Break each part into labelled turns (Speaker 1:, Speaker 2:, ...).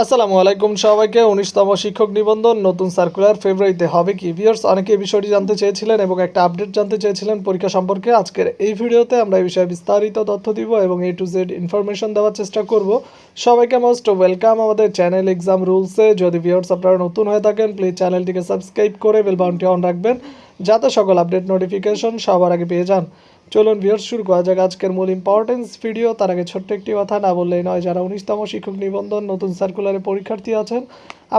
Speaker 1: আসসালামু আলাইকুম সবাইকে। উনিশতম শিক্ষক নিবন্ধন, নতুন সার্কুলার ফেব্রুয়ারিতে হবে কি? ভিউয়ার্স অনেকে এই বিষয়টি জানতে চেয়েছিলেন এবং একটা আপডেট জানতে চেয়েছিলেন পরীক্ষা সম্পর্কে। আজকের এই ভিডিওতে আমরা এই বিষয়ে বিস্তারিত তথ্য দিব এবং এ টু জেড ইনফরমেশন দেওয়ার চেষ্টা করব। সবাইকে মোস্ট ওয়েলকাম আমাদের চ্যানেল এক্সাম রুলসে যদি ভিউয়ার্স আপনারা নতুন হয়ে থাকেন প্লিজ চ্যানেলটিকে সাবস্ক্রাইব করে বেল বাউনটি অন রাখবেন। যাতে সকল আপডেট নোটিফিকেশন সবার আগে পেয়ে যান। চলুন ভিউয়ার্স, শুরু করা যাক আজকের মূল ইম্পর্টেন্স ভিডিও তার আগে ছোট্ট একটি কথা না বললেই নয়, যারা উনিশতম শিক্ষক নিবন্ধন, নতুন সার্কুলারে পরীক্ষার্থী আছেন,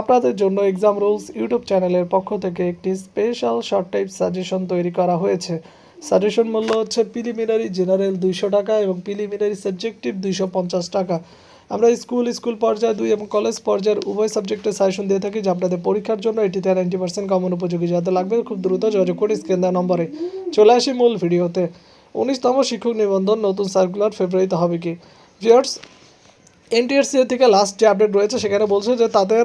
Speaker 1: আপনাদের জন্য এক্সাম রুলস ইউটিউব চ্যানেলের পক্ষ থেকে একটি স্পেশাল শর্ট টাইপ সাজেশন তৈরি করা হয়েছে। সাজেশন মূল্য হচ্ছে প্রিলিমিনারি জেনারেল দুইশো টাকা এবং প্রিলিমিনারি সাবজেক্টিভ দুইশো পঞ্চাশ টাকা। আমরা স্কুল স্কুল পর্যায়ে দুই এবং কলেজ পর্যায়ের উভয় সাবজেক্টে সাজেশন দিয়ে থাকি, যে আপনাদের পরীক্ষার জন্য এটিতে নাইনটি পার্সেন্ট কমন উপযোগী। যাতে লাগবে, খুব দ্রুত যোগাযোগ করে স্ক্রিন দেওয়া নম্বরে। চলে আসি মূল ভিডিওতে উনিশতম শিক্ষক নিবন্ধন নতুন সার্কুলার ফেব্রুয়ারিতে হবে কি? ভিউয়ার্স এনটিআরসি থেকে লাস্ট যে আপডেট রয়েছে, সেখানে বলছে যে তাদের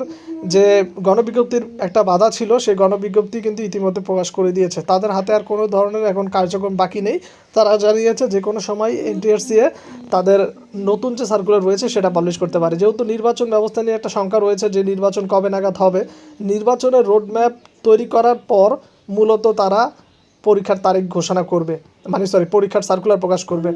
Speaker 1: যে গণবিজ্ঞপ্তির একটা বাধা ছিল, সেই গণবিজ্ঞপ্তি কিন্তু ইতিমধ্যে প্রকাশ করে দিয়েছে। তাদের হাতে আর কোনো ধরনের এখন কার্যক্রম বাকি নেই। তারা জানিয়েছে যে কোনো সময় এনটিআরসিএ তাদের নতুন যে সার্কুলার রয়েছে, সেটা পাবলিশ করতে পারে। যেহেতু নির্বাচন ব্যবস্থা নিয়ে একটা শঙ্কা রয়েছে যে নির্বাচন কবে নাগাদ হবে, নির্বাচনের রোডম্যাপ তৈরি করার পর মূলত তারা পরীক্ষার তারিখ ঘোষণা করবে। মানে সরি পরীক্ষার সার্কুলার প্রকাশ করবে।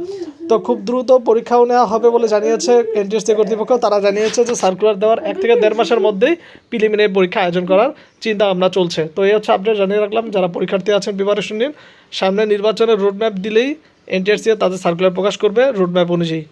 Speaker 1: তো খুব দ্রুত পরীক্ষাও নেওয়া হবে বলে জানিয়েছে এনটিএসসি কর্তৃপক্ষ। তারা জানিয়েছে যে সার্কুলার দেওয়ার এক থেকে দেড় মাসের মধ্যেই প্রিলিমিনারি পরীক্ষা আয়োজন করার চিন্তা ভাবনা চলছে। তো এই হচ্ছে আপডেট জানিয়ে রাখলাম। যারা পরীক্ষার্থী আছেন প্রিপারেশন নিন। সামনে নির্বাচনের রোডম্যাপ দিলেই এনটিএসসি তাদের সার্কুলার প্রকাশ করবে রোডম্যাপ অনুযায়ী।